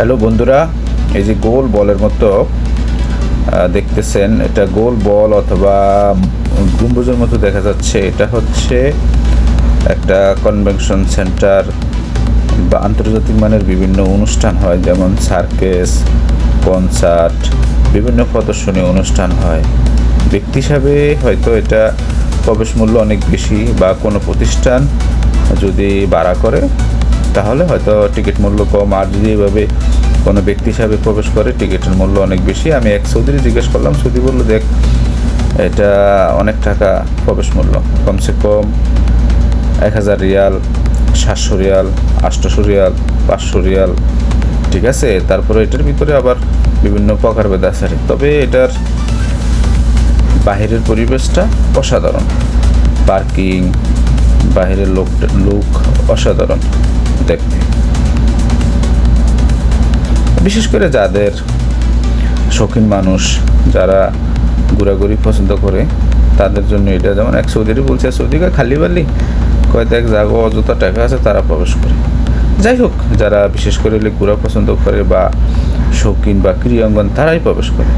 Hello বন্ধুরা, এই যে গোল বলের মতো দেখতেছেন, এটা গোল বল অথবা গম্বুজের মতো দেখা যাচ্ছে। এটা হচ্ছে একটা কনভেনশন সেন্টার বা আন্তর্জাতিক মানের বিভিন্ন অনুষ্ঠান হয়, যেমন সার্কেস কনসার্ট বিভিন্ন প্রদর্শনী অনুষ্ঠান হয়। ব্যক্তি হিসাবে হয়তো এটা প্রবেশ মূল্য অনেক বেশি বা কোনো প্রতিষ্ঠান যদি ভাড়া করে তাহলে হয়তো টিকিট মূল্য কম। আর যদি এভাবে কোনো ব্যক্তি হিসাবে প্রবেশ করে, টিকিটের মূল্য অনেক বেশি। আমি এক সৌদির জিজ্ঞেস করলাম, সৌদি বলল, দেখ, এটা অনেক টাকা প্রবেশ মূল্য। কমসে কম এক হাজার রিয়াল, সাতশো রিয়াল আটশোশো রিয়াল, পাঁচশো রিয়াল, ঠিক আছে? তারপরে এটার ভিতরে আবার বিভিন্ন প্রকার প্রকারভেদ আছে। তবে এটার বাহিরের পরিবেশটা অসাধারণ। পার্কিং, বাহিরের লোক লোক অসাধারণ। দেখতে বিশেষ করে যাদের শৌখিন মানুষ, যারা ঘোরাঘুরি পছন্দ করে, তাদের জন্য এটা যেমন এক সৌদিরই বলছে সৌদিকে খালি বালি কয়েক জায়গা অযথা টাকা আছে, তারা প্রবেশ করে। যাই হোক, যারা বিশেষ করে ঘোরা পছন্দ করে বা শৌখিন বা ক্রিয়াঙ্গন, তারাই প্রবেশ করে।